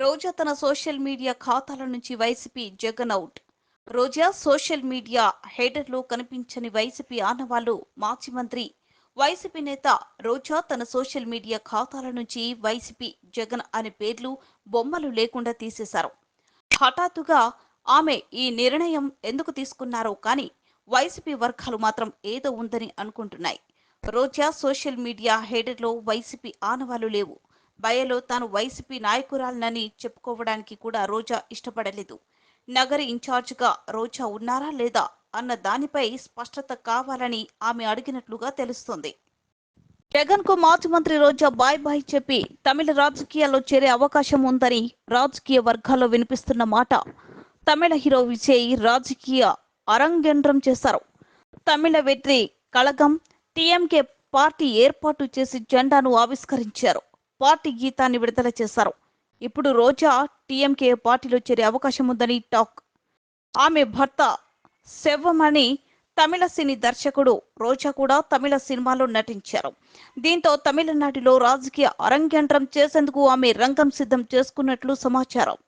రోజా తన social media ఖాతాల నుంచి YCP Jagan out. Roja social media హెడర్లో కనిపించని వైసీపీ ఆనవాళ్ళు మాజీ మంత్రి. వైసీపీ నేత రోజా తన సోషల్ మీడియా ఖాతాల నుంచి వైసీపీ జగన్ అనే పేర్లు బొమ్మలు లేకుండా తీసేశారు. హఠాత్తుగా ఆమె ఈ నిర్ణయం ఎందుకు తీసుకున్నారో కానీ వైసీపీ వర్గాలు మాత్రం ఏదో ఉందని అనుకుంటున్నాయి. రోజా సోషల్ మీడియా హెడర్లో వైసీపీ ఆనవాళ్ళు లేవు. బయలో తాను వైసీపీ నాయకురాలనని చెప్పుకోవడానికి కూడా రోజా ఇష్టపడలేదు. నగర ఇన్ఛార్జ్గా రోజా ఉన్నారా లేదా అన్న దానిపై స్పష్టత కావాలని ఆమె అడిగినట్లుగా తెలుస్తోంది. జగన్కు మాజీ మంత్రి రోజా బాయ్ బాయ్ చెప్పి తమిళ రాజకీయాల్లో చేరే అవకాశం ఉందని రాజకీయ వర్గాల్లో వినిపిస్తున్న మాట. తమిళ హీరో విజయ్ రాజకీయ అరంగేంద్రం చేశారు. తమిళ వెట్రి కళగం టీఎంకే పార్టీ ఏర్పాటు చేసి జెండాను ఆవిష్కరించారు. పార్టీ గీతాన్ని విడుదల చేశారు. ఇప్పుడు రోజా టీఎంకే పార్టీలో చేరే అవకాశం ఉందని టాక్. ఆమె భర్త శవ్వమని తమిళ సినీ దర్శకుడు రోజా కూడా తమిళ సినిమాలో నటించారు. దీంతో తమిళనాటిలో రాజకీయ అరంగేంట్రం చేసేందుకు ఆమె రంగం సిద్ధం చేసుకున్నట్లు సమాచారం.